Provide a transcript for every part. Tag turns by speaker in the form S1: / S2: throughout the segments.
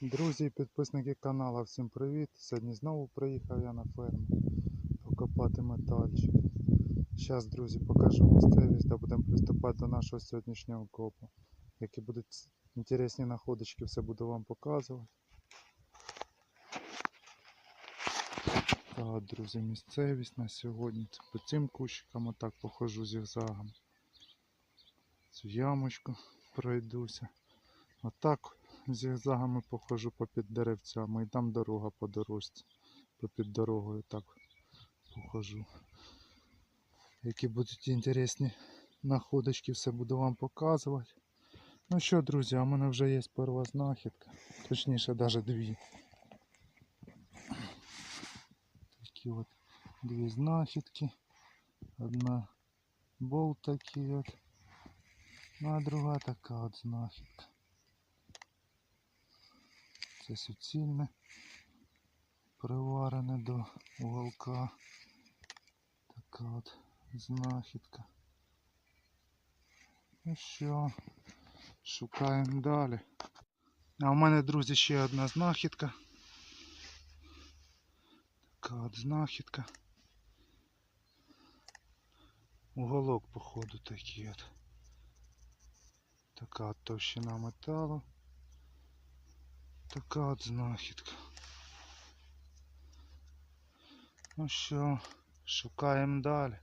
S1: Друзі і підписники каналу, всім привіт! Сьогодні знову приїхав я на ферму покопати метальчик. Зараз, друзі, покажу місцевість та будемо приступати до нашого сьогоднішнього копу. Які будуть інтересні находочки, все буду вам показувати. Так, друзі, місцевість на сьогодні. Це по цим кущикам отак похожу зігзагом. Цю ямочку пройдуся. Отак зігзагами похожу попід деревцями і там дорога по дорожці. Попід дорогою так похожу. Які будуть інтересні находочки, все буду вам показувати. Ну що, друзі, в мене вже є перша знахідка. Точніше, навіть дві. Такі от дві знахідки. Одна болт такий от. Ну а друга така от знахідка. Це суцільне, приварене до уголка. Така от знахідка. Ну що, шукаємо далі. А у мене, друзі, ще одна знахідка. Така от знахідка. Уголок, походу, такий от. Така от товщина металу. Така от знахідка. Ну що, шукаємо далі.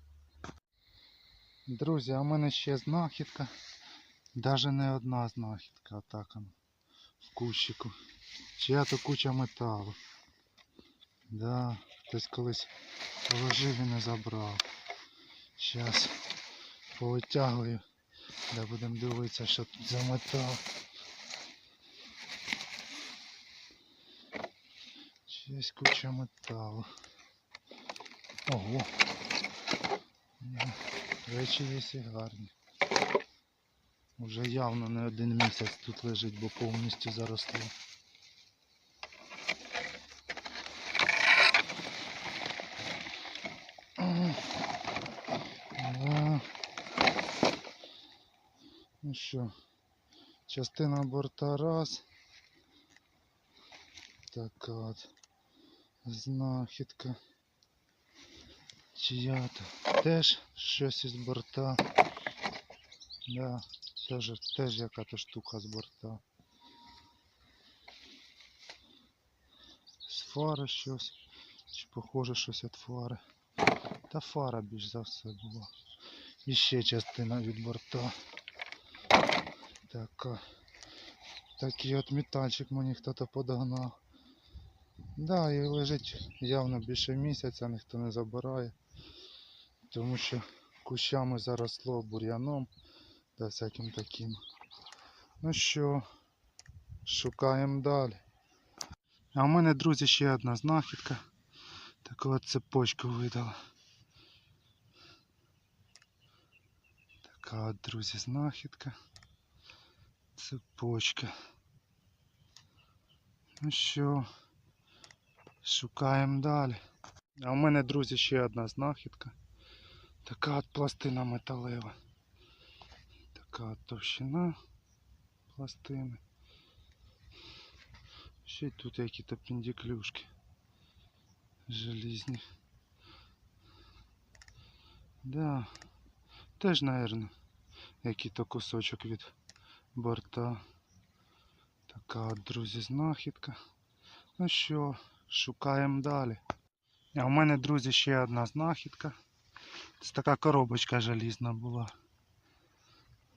S1: Друзі, а в мене ще знахідка. Даже не одна знахідка, а так воно. В кущику. Чия то куча металу. Да, хтось колись положив і не забрав. Зараз повитягую, де будемо дивитися, що тут за метал. Есть куча металу. Ого. Речі є гарні. Уже явно не один місяць тут лежить, бо повністю заросло. Да. Ну що, частина борта раз. Така от знахідка. Чия то теж щось із борта. Да, теж, теж яка то штука з борта. З фари щось. Чи похоже щось від фари. Та фара більш за все була. І ще частина від борта. Така. Такий от метальчик мені хтось подогнав. Да, і лежить явно більше місяця, ніхто не забирає. Тому що кущами заросло бур'яном та всяким таким. Ну що, шукаємо далі. А в мене, друзі, ще одна знахідка. Таку от цепочку видала. Така от, друзі, знахідка. Цепочка. Ну що, шукаємо далі. А у мене, друзі, ще одна знахідка. Така от пластина металева. Така от товщина пластини. Ще й тут якісь пендіклюшки. Желізні. Да. Теж, наверное, який-то кусочок від борта. Така от, друзі, знахідка. Ну що, шукаємо далі. А у мене, друзі, ще одна знахідка. Це така коробочка желізна була.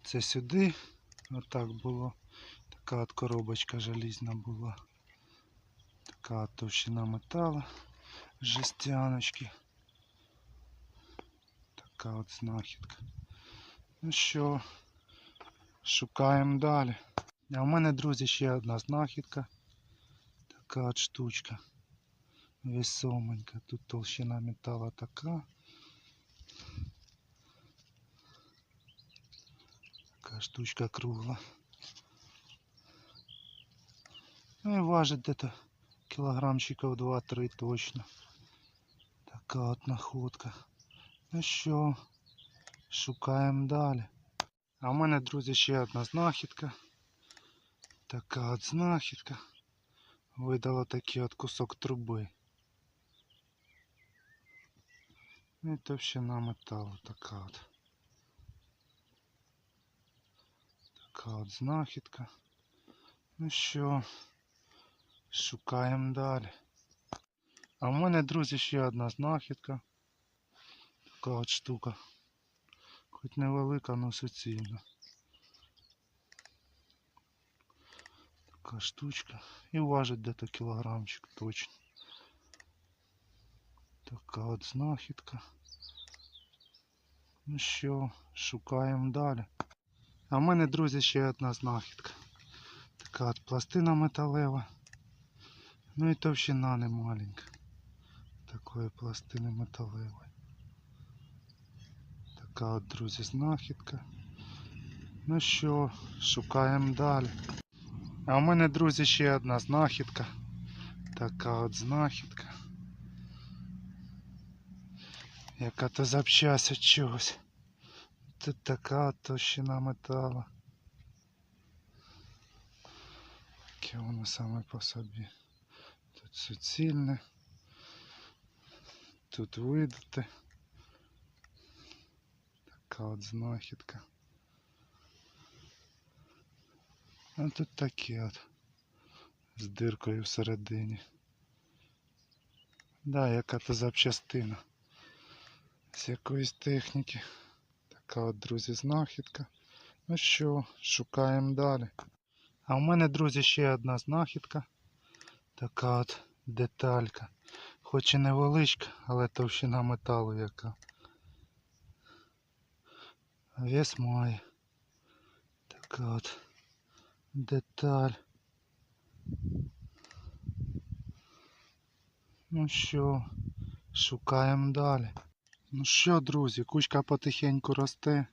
S1: Це сюди. Отак було. Така от коробочка желізна була. Така от товщина металу. Жестяночки. Така от знахідка. Ну що, шукаємо далі. А у мене, друзі, ще одна знахідка. Така от штучка. Весоменька. Тут толщина металу така. Така штучка кругла. Ну і важить где-то кілограмчиків 2-3 точно. Така от находка. Ну що, шукаємо далі. А в мене, друзі, ще одна знахідка. Така от знахідка. видало такий от кусок труби. Ну і товщина металу така от. Така от знахідка. Ну що, шукаємо далі. А в мене, друзі, ще одна знахідка. Така от штука. Хоч невелика, але суцільна. Така штучка. І важить десь кілограмчик точно. Така от знахідка. Ну що, шукаємо далі. А в мене, друзі, ще одна знахідка. Така от пластина металева. Ну і товщина не маленька. Такої пластини металевої. Така от, друзі, знахідка. Ну що, шукаємо далі. А у мене, друзі, ще одна знахідка. Така от знахідка. Яка то запчасть від чогось. Тут така товщина металу. Яке воно саме по собі. Тут суцільне. Тут видите. Така от знахідка. А тут такі от. З диркою всередині. Да, яка то запчастина. Якоїсь техніки. Така от, друзі, знахідка. Ну що, шукаємо далі. А в мене, друзі, ще одна знахідка. Така от деталька. Хоч і невеличка, але товщина металу яка. Вес має. Така от деталь. Ну що, шукаємо далі. Ну що, друзі, кучка потихеньку росте,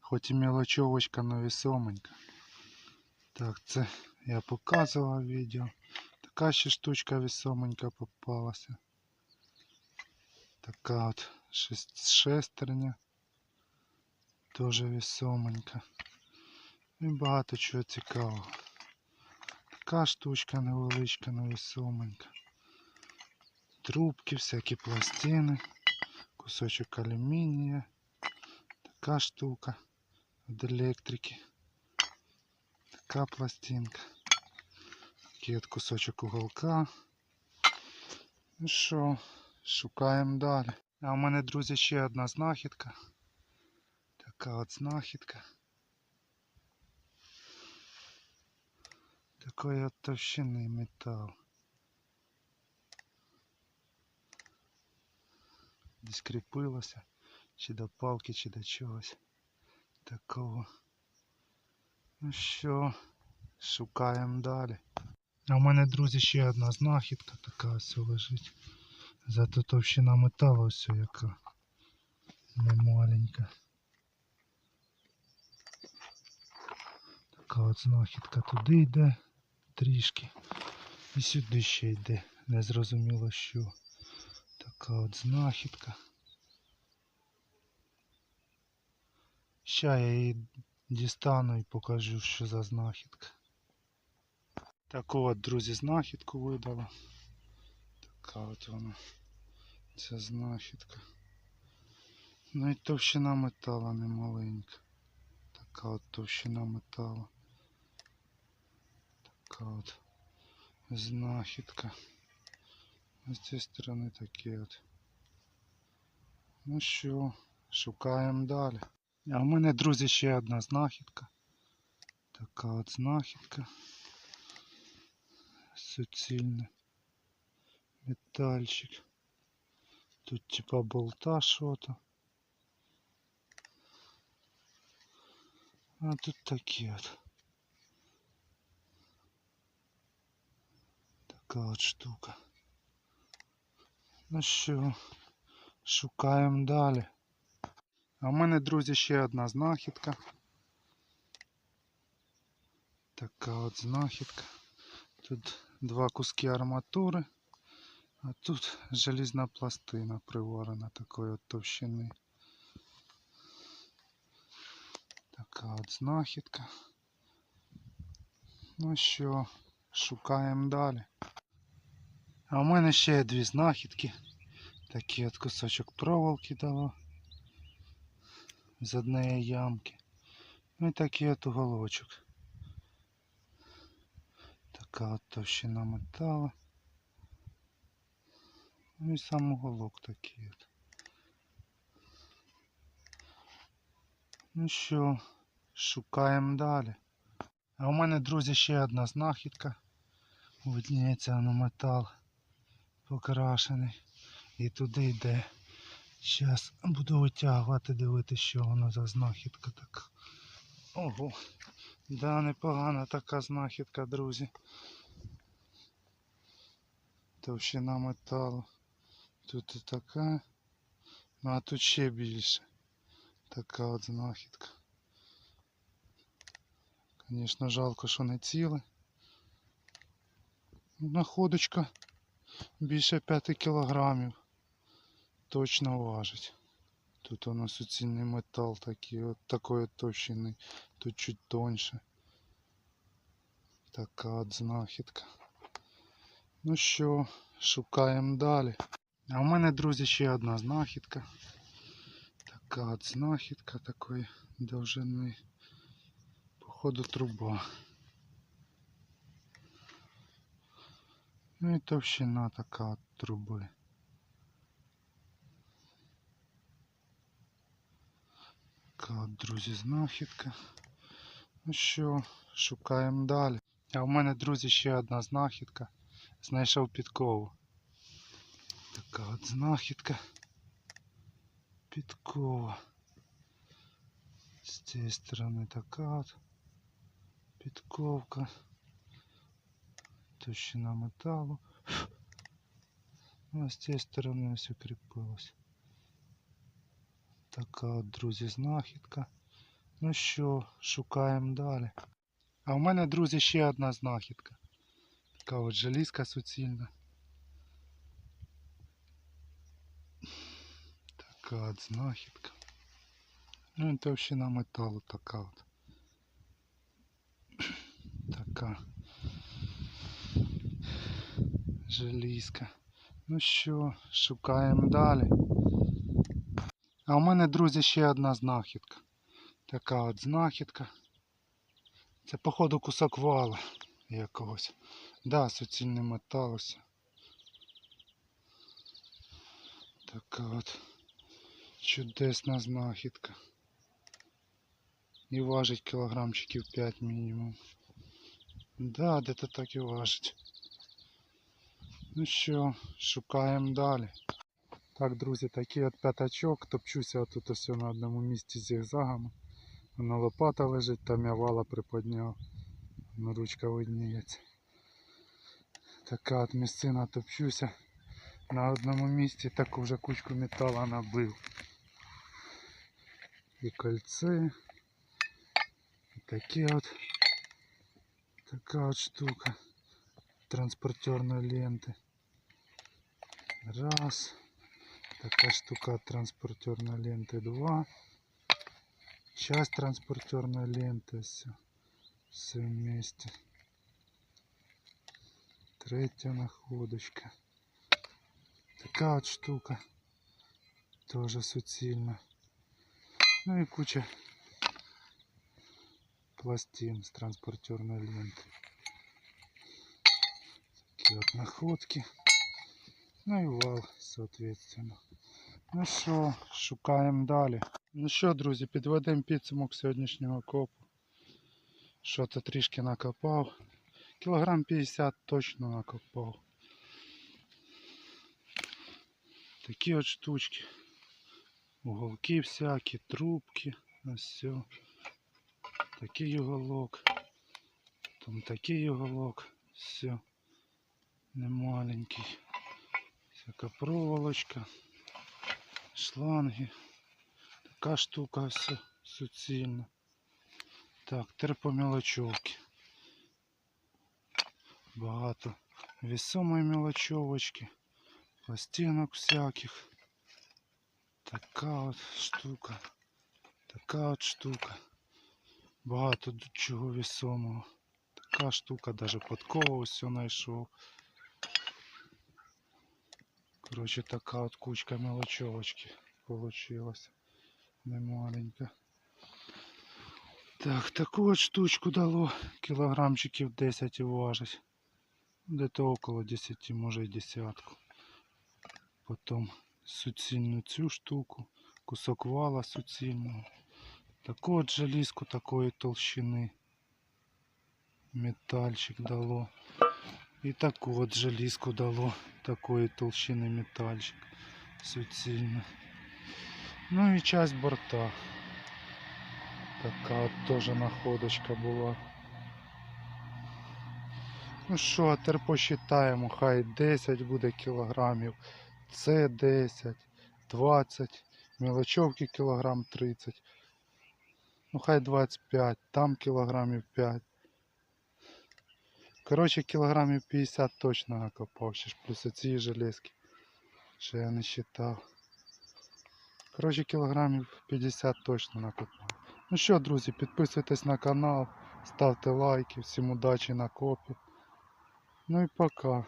S1: хоч і мелочовочка, но весоменька. Так, це я показував відео. Така ще штучка весоменька попалася. Така от шестерня. Тоже весоменька. І багато чого цікавого. Така штучка невеличка, но весоменька. Трубки, всякі пластини кусочок алюмінія. Така штука від електрики. Така пластинка. Такий от кусочок уголка. Ну що, шукаємо далі. А у мене, друзі, ще одна знахідка. Така от знахідка. Такої от товщини метал. Десь кріпилося, чи до палки, чи до чогось такого. Ну що, шукаємо далі. А в мене, друзі, ще одна знахідка така ось лежить. Зато товщина металу ось яка не маленька. Така от знахідка туди йде трішки. І сюди ще йде. Незрозуміло що. Така от знахідка. Ща я її дістану і покажу, що за знахідка. Таку от, друзі, знахідку видала. Така от вона. Ця знахідка. Ну і товщина металу не маленька. Така от товщина металу. Така от знахідка. З цієї сторони такі от. Ну що, шукаємо далі. А в мене, друзі, ще одна знахідка. Така от знахідка. Суцільний метальчик. Тут типа болта що-то. А тут такі от. Така от штука. Ну що, шукаємо далі. А в мене, друзі, ще одна знахідка. Така от знахідка. Тут два куски арматури, а тут желізна пластина приварена такої от товщини. Така от знахідка. Ну що, шукаємо далі. А в мене ще є дві знахідки. Такий от кусочок проволоки дало. З однієї ямки. Ну і такий от уголочок. Така от товщина металу. Ну і сам уголок такий от. Ну що, шукаємо далі. А у мене, друзі, ще одна знахідка. Видніється на метал покрашений. І туди йде. Зараз буду витягувати, дивитися, що воно за знахідка така. Ого, да, непогана така знахідка, друзі. Товщина металу. Тут і така. Ну а тут ще більше. Така от знахідка. Звісно, жалко, що не ціле. Находочка більше 5 кілограмів. Точно важить. Тут у нас суцільний метал такий, от такої товщини. Тут чуть тоньше. Така от знахідка. Ну що, шукаємо далі. А у мене, друзі, ще одна знахідка. Така от знахідка такої довжини. Походу труба. Ну і товщина така от труби. Така от, друзі, знахідка. Ну що, шукаємо далі. А в мене, друзі, ще одна знахідка. Знайшов підкову. Така от знахідка. Підкова. З цієї сторони така от підковка. Товщина металу. Ну, а з цієї сторони ось укріпилось. Така от, друзі, знахідка. Ну що, шукаємо далі. А в мене, друзі, ще одна знахідка. Така от желізка суцільна. Така от знахідка. Ну і товщина металу така от. Така. Желізка. Ну що, шукаємо далі. А у мене, друзі, ще одна знахідка. Така от знахідка. Це, походу, кусок вала якогось. Да, суцільний метал ось. Така от чудесна знахідка. І важить кілограмчиків 5 мінімум. Да, де-то так і важить. Ну що, шукаємо далі. Так, друзі, такий от п'ятачок. Топчуся тут ось на одному місці зігзагами. Воно лопата лежить, там я вала приподняв. Воно ручка видніється. Така от місцина топчуся. На одному місці таку вже кучку металу набив. І кольце. І таке от. Така от штука. Транспортерної ленти. Раз. Така штука от транспортерной ленты 2. Часть транспортерной ленты. Все, все вместе. Третья находочка. Така от штука. Тоже суцільна. Ну и куча пластин с транспортерной ленты. Такие вот находки. Ну і вал, соответственно. Ну що, шукаємо далі. Ну що, друзі, підведемо підсумок сьогоднішнього копу. Що то трішки накопав. Кілограм 50 точно накопав. Такі от штучки. Уголки всякі, трубки. Ось все. Такий уголок. Там такий уголок. Все. Не маленький. Всяка проволочка, шланги. Така штука все суцільна. Так, терпомілочовки. Багато весомої мілочовочки, пластинок всяких. Така от штука. Така от штука. Багато чого весомого. Така штука, навіть подкова ось знайшов. Коротше, така от кучка мелочовочки получилась. Немаленька. Так, таку от штучку дало. Кілограмчиків 10 і важить. Где-то около 10, може і десятку. Потім суцільну цю штуку, кусок вала суцільного. Таку от желізку такої толщини. Метальчик дало. І таку от желізку дало такої толщини метальчик суцільний. Ну і часть борта. Така от теж находочка була. Ну що, тепер посчитаємо, хай 10 буде кілограмів, це 10, 20, мілочовки кілограм 30. Ну хай 25, там кілограмів 5. Коротше, кілограмів 50 точно накопав, ще ж плюс оці железки. Ще я не считав. Коротше, кілограмів 50 точно накопав. Ну що, друзі, підписуйтесь на канал, ставте лайки, всім удачі на копі. Ну і пока.